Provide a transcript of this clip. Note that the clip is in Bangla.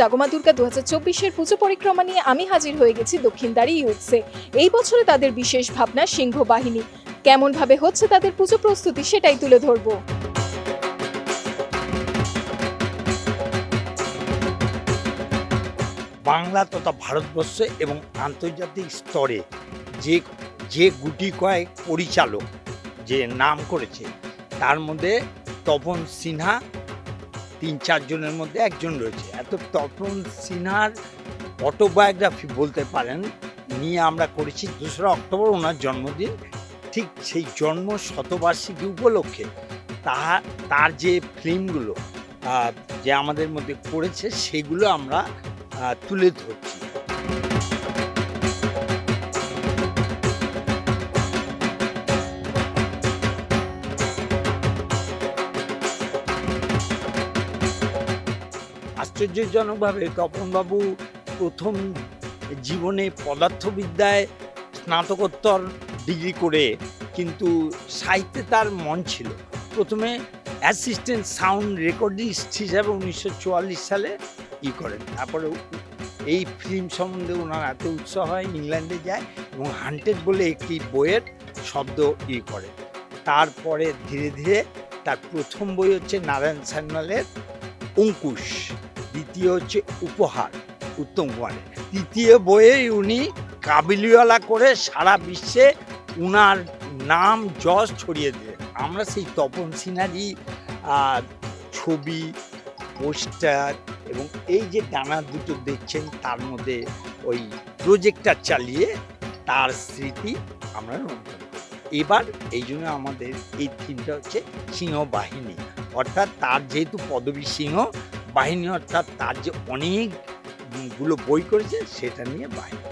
জাগমা দুর্গা দু চব্বিশের পুজো পরিক্রমা নিয়ে আমি হাজির হয়ে গেছি দক্ষিণদারি ইউথসে এই বছরে তাদের বিশেষ ভাবনা সিংহ বাহিনী। কেমন ভাবে হচ্ছে তাদের পুজো প্রস্তুতি সেটাই তুলে ধরবো। বাংলা তথা ভারতবর্ষে এবং আন্তর্জাতিক স্তরে যে যে গুটি কয়েক পরিচালক যে নাম করেছে, তার মধ্যে তপন সিনহা তিন চারজনের মধ্যে একজন রয়েছে। এত তপন সিনহার অটোবায়োগ্রাফি বলতে পারেন, নিয়ে আমরা করেছি দোসরা অক্টোবর ওনার জন্মদিন। ঠিক সেই জন্ম শতবার্ষিকী উপলক্ষে তাহা তার যে ফিল্মগুলো যে আমাদের মধ্যে করেছে, সেগুলো আমরা তুলে ধরছি। আশ্চর্যজনকভাবে তপনবাবু প্রথম জীবনে পদার্থবিদ্যায় স্নাতকোত্তর ডিগ্রি করে কিন্তু সাহিত্যে তার মন ছিল। প্রথমে অ্যাসিস্ট্যান্ট সাউন্ড রেকর্ডিস্ট হিসাবে উনিশশো চুয়াল্লিশ সালে ই করেন। তারপরে এই ফিল্ম সম্বন্ধে ওনার এত উৎসাহ হয়, ইংল্যান্ডে যায় এবং হান্টেড বলে একটি বইয়ের শব্দ ই করে। তারপরে ধীরে ধীরে তার প্রথম বই হচ্ছে নারায়ণ সান্যালের অঙ্কুশ। দ্বিতীয় হচ্ছে উপহার উত্তম কুমারের তৃতীয় বইয়ে উনি কাবিলিওয়ালা করে সারা বিশ্বে উনার নাম যশ ছড়িয়ে দিলেন। আমরা সেই তপন আহ, ছবি পোস্টার এবং এই যে ডানা দুটো দেখছেন তার মধ্যে ওই প্রজেক্টার চালিয়ে তার স্মৃতি আমরা রঞ্জন এবার এই জন্য আমাদের এই থিমটা হচ্ছে সিংহ বাহিনী অর্থাৎ তার যেহেতু পদবী সিংহ বাহিনী অর্থাৎ তার যে অনেকগুলো বই করেছে সেটা নিয়ে বাহিনী।